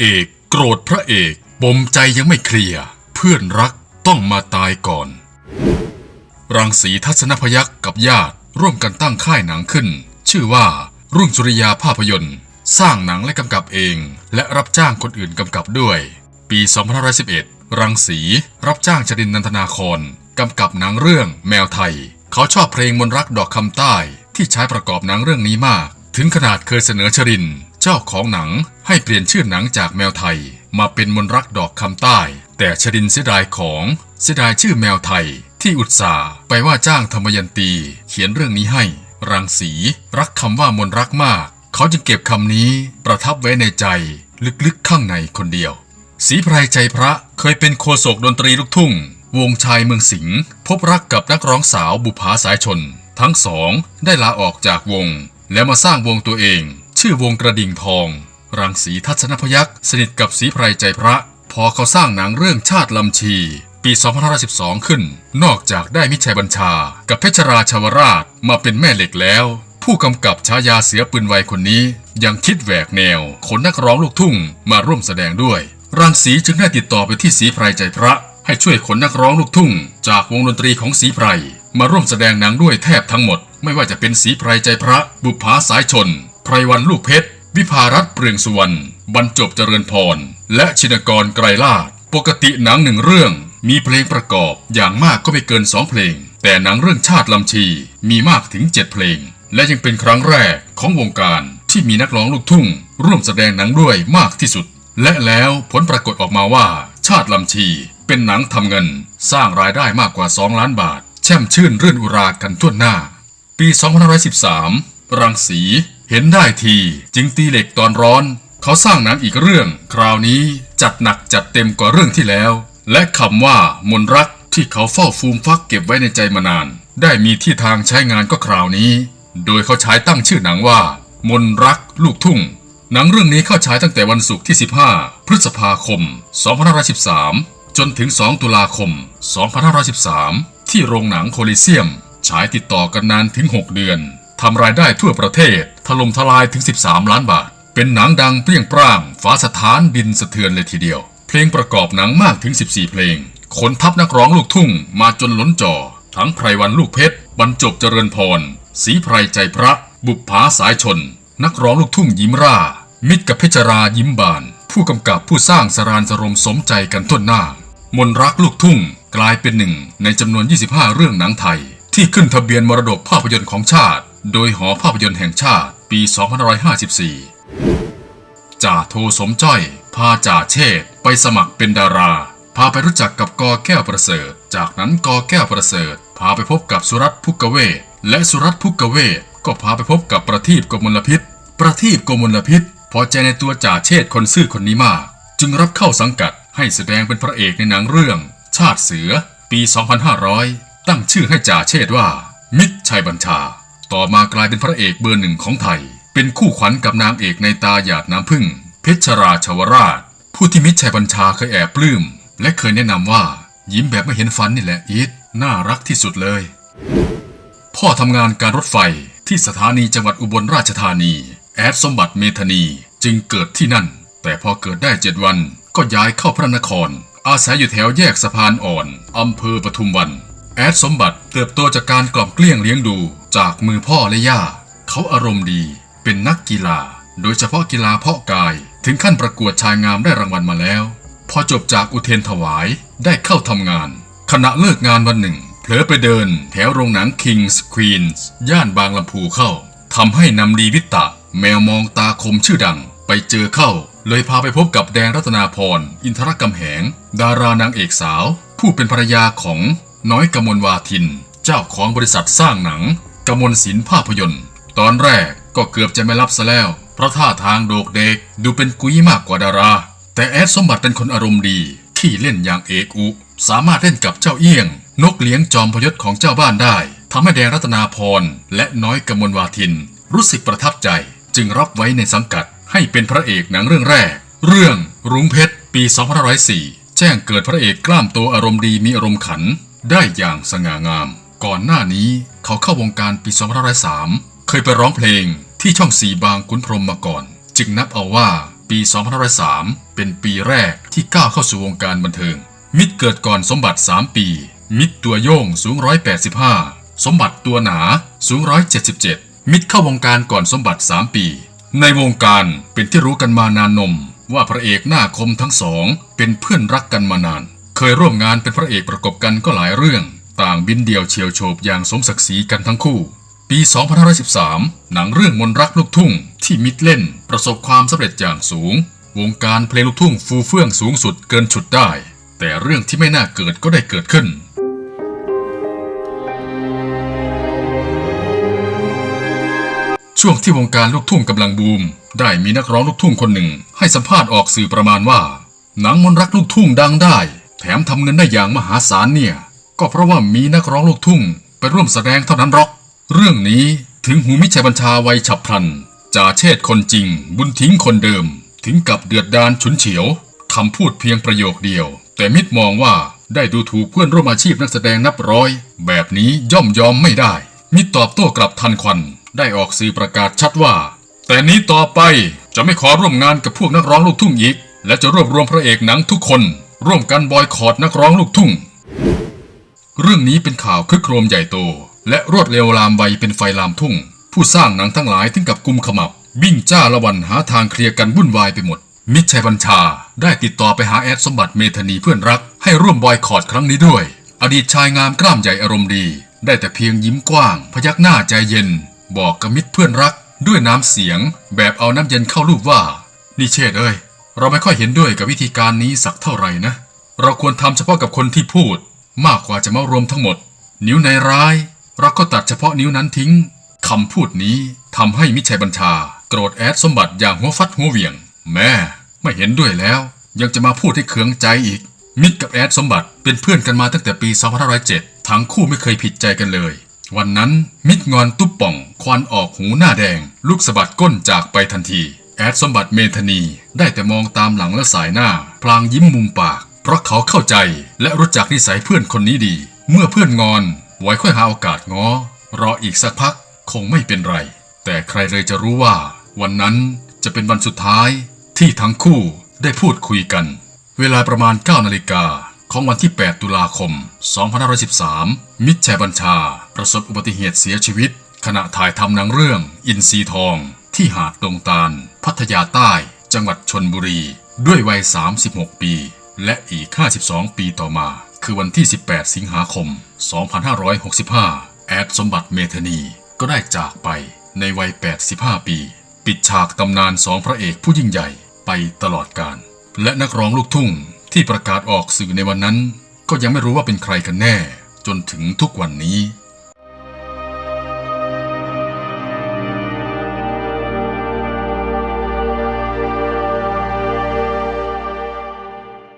เอกโกรธพระเอกปมใจยังไม่เคลียร์เพื่อนรักต้องมาตายก่อน รังสีทัศนพยักษ์กับญาติร่วมกันตั้งค่ายหนังขึ้น ชื่อว่ารุ่งสุริยาภาพยนตร์ สร้างหนังและกำกับเอง และรับจ้างคนอื่นกำกับด้วย ปี 2511 รังสีรับจ้างชดินนันทนาครกำกับหนังเรื่องแมวไทย เขาชอบเพลงมนต์รักดอกคำใต้ที่ใช้ประกอบหนังเรื่องนี้มาก ถึงขนาดเคยเสนอชริน เจ้าของหนังให้เปลี่ยนชื่อหนังจากแมวไทย มาเป็นมนรักดอกคำใต้ แต่ชรินเสียดายของเสียดายชื่อแมวไทย ที่อุตส่าห์ไปว่าจ้างธรรมยันตี เขียนเรื่องนี้ให้ รังสี รักคำว่ามนรักมาก เขาจึงเก็บคำนี้ประทับไว้ในใจ ลึกๆข้างในคนเดียวศรีไพรใจพระเคยเป็นโคศกดนตรีลูกทุ่ง วงชายเมืองสิงห์พบรักกับนักร้องสาวบุภาสายชน ทั้งสองได้ลาออกจากวง แล้วมาสร้างวงตัวเอง ชื่อวงกระดิ่งทอง รังสีทัศนพยักษ์สนิทกับศรีไพรใจพระ พอเขาสร้างหนังเรื่องชาติลำชี ปี2512 ขึ้น นอกจากได้มิตรชัยบัญชา กับเพชรราชวราชมาเป็นแม่เหล็กแล้ว ผู้กำกับฉายาเสือปืนไวคนนี้ ยังคิดแหวกแนวขนนักร้องลูกทุ่งมาร่วมแสดงด้วย รังสีจึงได้ติดต่อไปที่ศรีไพรใจพระให้ช่วยขนนักร้องลูกทุ่ง จากวงดนตรีของศรีไพรมาร่วมแสดงหนังด้วยแทบทั้งหมด ไม่ว่าจะเป็นศรีไพรใจพระ บุภาสายชน ไพรวันลูกเพชร วิภารัตเปลืองสุวรรณ บรรจบเจริญพร และชินกรไกรลาดปกติหนังหนึ่งเรื่อง มีเพลงประกอบอย่างมากก็ไม่เกินสองเพลง แต่หนังเรื่องชาติลำชี มีมากถึง7เพลง และยังเป็นครั้งแรกของวงการที่มีนักร้องลูกทุ่ง ร่วมแสดงหนังด้วยมากที่สุด และแล้วผลปรากฏออกมาว่า ชาติลำชี เป็นหนังทำเงิน สร้างรายได้มากกว่า 2 ล้านบาท แช่มชื่นรื่นอุรากันทั่วหน้า ปี 2513 รังสี เห็นได้ที จึงตีเหล็กตอนร้อน เขาสร้างหนังอีกเรื่อง คราวนี้จัดหนักจัดเต็มกว่าเรื่องที่แล้ว และคำว่ามนรักที่เขาเฝ้าฟูมฟักเก็บไว้ในใจมานาน ได้มีที่ทางใช้งานก็คราวนี้ โดยเขาใช้ตั้งชื่อหนังว่า มนรักลูกทุ่ง หนังเรื่องนี้เข้าฉายตั้งแต่วันศุกร์ที่ 15 พฤษภาคม 2513 จนถึง 2 ตุลาคม 2513 ที่โรงหนังโคลิเซียม ฉายติดต่อกันนานถึง 6 เดือนทำรายได้ทั่วประเทศ ถล่มทลายถึง 13 ล้านบาท เป็นหนังดังเปรี้ยงปร้างฟ้าสถานดินสะเทือนเลยทีเดียว เพลงประกอบหนังมากถึง 14 เพลงขนทัพนักร้องลูกทุ่งมาจนล้นจอ ทั้งไพรวันลูกเพชรบรรจบเจริญพรศรีไพรใจพระ บุปผาสายชน นักร้องลูกทุ่งยิ้มร่า มิตรกับเพชรรายิ้มบาน ผู้กำกับผู้สร้างสรานสรมสมใจกันทั่วหน้ามนรักลูกทุ่งกลายเป็นหนึ่งในจำนวน 25 เรื่องหนังไทย ที่ขึ้นทะเบียนมรดกภาพยนตร์ของชาติ โดยหอภาพยนตร์แห่งชาติปี 2554 จ่าโทสมจ้อย พาจ่าเชษไปสมัครเป็นดารา พาไปรู้จักกับกอแก้วประเสริฐ จากนั้นกอแก้วประเสริฐ พาไปพบกับสุรัตน์พุกเวศและสุรัตน์พุกเวศก็พาไปพบกับประทีปกมลพิษ ประทีปกมลพิษพอใจในตัวจ่าเชษคนซื่อคนนี้มาก จึงรับเข้าสังกัดให้แสดงเป็นพระเอกในหนังเรื่อง ชาติเสือ ปี 2500 ตั้งชื่อให้จ่าเชษว่า มิตรชัยบัญชา ต่อมากลายเป็นพระเอกเบอร์หนึ่งของไทย เป็นคู่ขวัญกับนางเอกในตาหยาดน้ำพึ่ง เพชรราชวราช ผู้ที่มิตรชัยบัญชาเคยแอบปลื้ม และเคยแนะนำว่า ยิ้มแบบไม่เห็นฟันนี่แหละอีทน่ารักที่สุดเลย พ่อทำงานการรถไฟที่สถานีจังหวัดอุบลราชธานี แอดสมบัติเมธนีจึงเกิดที่นั่น แต่พอเกิดได้เจ็ดวันก็ย้ายเข้าพระนคร อาศัยอยู่แถวแยกสะพานอ่อนอำเภอปทุมวัน แอดสมบัติเติบโตจากการกล่อมเกลี้ยงเลี้ยงดูจากมือพ่อและย่า เขาอารมณ์ดี เป็นนักกีฬา โดยเฉพาะกีฬาเพาะกาย ถึงขั้นประกวดชายงามได้รางวัลมาแล้ว พอจบจากอุเทนถวายได้เข้าทำงาน ขณะเลิกงานวันหนึ่ง เผลอไปเดิน แถวโรงหนัง Kings Queens ย่านบางลำพูเข้าทำให้นำดีวิตะ แมวมองตาคมชื่อดัง ไปเจอเข้า เลยพาไปพบกับแดงรัตนาพรอินทรกำแหง ดารานางเอกสาว ผู้เป็นภรรยาของ น้อยกมลวาทิน เจ้าของบริษัทสร้างหนังกมลศิลป์ภาพยนตร์ ตอนแรกก็เกือบจะไม่รับซะแล้ว เพราะท่าทางโดกเด็กดูเป็นกุ้ยมากกว่าดารา แต่แอดสมบัติเป็นคนอารมณ์ดี ขี้เล่นอย่างเอกอุ สามารถเล่นกับเจ้าเอี้ยง นกเลี้ยงจอมพยศของเจ้าบ้านได้ทำให้แดงรัตนาพรและน้อยกมลวาทิน รู้สึกประทับใจ จึงรับไว้ในสังกัดให้เป็นพระเอกหนังเรื่องแรก เรื่องรุ้งเพชรปี 2504 แจ้งเกิดพระเอกกล้ามโตอารมณ์ดีมีอารมณ์ขัน ได้อย่างสง่างาม ก่อนหน้านี้เขาเข้าวงการปี2503เคยไปร้องเพลงที่ช่องสีบางขุนพรหมมาก่อน จึงนับเอาว่าปี2503เป็นปีแรกที่ก้าวเข้าสู่วงการบันเทิง มิตรเกิดก่อนสมบัติ 3 ปี มิตรตัวโย่งสูง 185 สมบัติตัวหนาสูง 177 มิตรเข้าวงการก่อนสมบัติ 3 ปี ในวงการเป็นที่รู้กันมานานนม ว่าพระเอกหน้าคมทั้งสองเป็นเพื่อนรักกันมานาน เคยร่วมงานเป็นพระเอกประกบกันก็หลายเรื่อง ต่างบินเดี่ยวเฉียวโฉบอย่างสมศักดิ์ศรีกันทั้งคู่ ปี 2513 หนังเรื่องมนรักลูกทุ่งที่มิดเล่น ประสบความสำเร็จอย่างสูง วงการเพลงลูกทุ่งฟูเฟื่องสูงสุดเกินฉุดได้ แต่เรื่องที่ไม่น่าเกิดก็ได้เกิดขึ้นช่วงที่วงการลูกทุ่งกำลังบูม ได้มีนักร้องลูกทุ่งคนหนึ่ง ให้สัมภาษณ์ออกสื่อประมาณว่า หนังมนรักลูกทุ่งดังได้ แถมทำเงินได้อย่างมหาศาลเนี่ย ก็เพราะว่ามีนักร้องลูกทุ่ง ไปร่วมแสดงเท่านั้นหรอก เรื่องนี้ถึงหูมิชัยบัญชาวัยฉับพลันจ่าเชษคนจริง บุญทิ้งคนเดิม ถึงกับเดือดดานฉุนเฉียวคำพูดเพียงประโยคเดียว แต่มิตรมองว่าได้ดูถูกเพื่อนร่วมอาชีพนักแสดงนับร้อย แบบนี้ย่อมยอมไม่ได้ มิตรตอบโต้กลับทันควัน ได้ออกสื่อประกาศชัดว่า แต่นี้ต่อไปจะไม่ขอร่วมงานกับพวกนักร้องลูกทุ่งอีก และจะรวบรวมพระเอกหนังทุกคน ร่วมกันบอยคอรดนักร้องลูกทุ่ง เรื่องนี้เป็นข่าวคึกโครมใหญ่โต และรวดเร็วลามไวเป็นไฟลามทุ่ง ผู้สร้างหนังทั้งหลายถึงกับกุมขมับ บิ่งจ้าละวันหาทางเคลียร์กันวุ่นวายไปหมด มิตรชัยบัญชา ได้ติดต่อไปหาแอดสมบัติเมธานีเพื่อนรัก ให้ร่วมบอยคอรดครั้งนี้ด้วย อดีตชายงามกล้ามใหญ่อารมณ์ดี ได้แต่เพียงยิ้มกว้าง พยักหน้าใจเย็น บอกกับมิตรเพื่อนรัก ด้วยน้ำเสียง แบบเอาน้ำเย็นเข้ารูปว่า นี่เชษเอ้ย เราไม่ค่อยเห็นด้วยกับวิธีการนี้สักเท่าไหร่นะ เราควรทำเฉพาะกับคนที่พูด มากกว่าจะมารวมทั้งหมด นิ้วในร้าย เราก็ตัดเฉพาะนิ้วนั้นทิ้งคำพูดนี้ทำให้มิชัยบัญชา โกรธแอดสมบัติอย่างหัวฟัดหัวเหวี่ยง แม่ไม่เห็นด้วยแล้ว ยังจะมาพูดให้เคืองใจอีก มิตรกับแอดสมบัติเป็นเพื่อนกันมาตั้งแต่ปี 2507 ทั้งคู่ไม่เคยผิดใจกันเลย วันนั้นมิตรงอนตุ๊บป่อง ควันออกหูหน้าแดง ลูกสะบัดก้นจากไปทันที แอดสมบัติเมธนีได้แต่มองตามหลังและสายหน้า พลางยิ้มมุมปาก เพราะเขาเข้าใจและรู้จักนิสัยเพื่อนคนนี้ดี เมื่อเพื่อนงอนไว้ค่อยหาโอกาสง้อ รออีกสักพักคงไม่เป็นไร แต่ใครเลยจะรู้ว่า วันนั้นจะเป็นวันสุดท้าย ที่ทั้งคู่ได้พูดคุยกัน เวลาประมาณ 9 นาฬิกาของวันที่ 8 ตุลาคม 2513 มิตรชัยบัญชา ประสบอุบัติเหตุเสียชีวิต ขณะถ่ายทำหนังเรื่อง อินทรีทอง ที่หาดดงตาล พัทยาใต้ จังหวัดชนบุรี ด้วยวัย 36 ปี และอีก 52 ปีต่อมา คือวันที่ 18 สิงหาคม 2565 แอดสมบัติเมธานีก็ได้จากไปในวัย 85 ปี ปิดฉากตำนานสองพระเอกผู้ยิ่งใหญ่ไปตลอดกาลและนักร้องลูกทุ่งที่ประกาศออกสื่อในวันนั้น ก็ยังไม่รู้ว่าเป็นใครกันแน่ จนถึงทุกวันนี้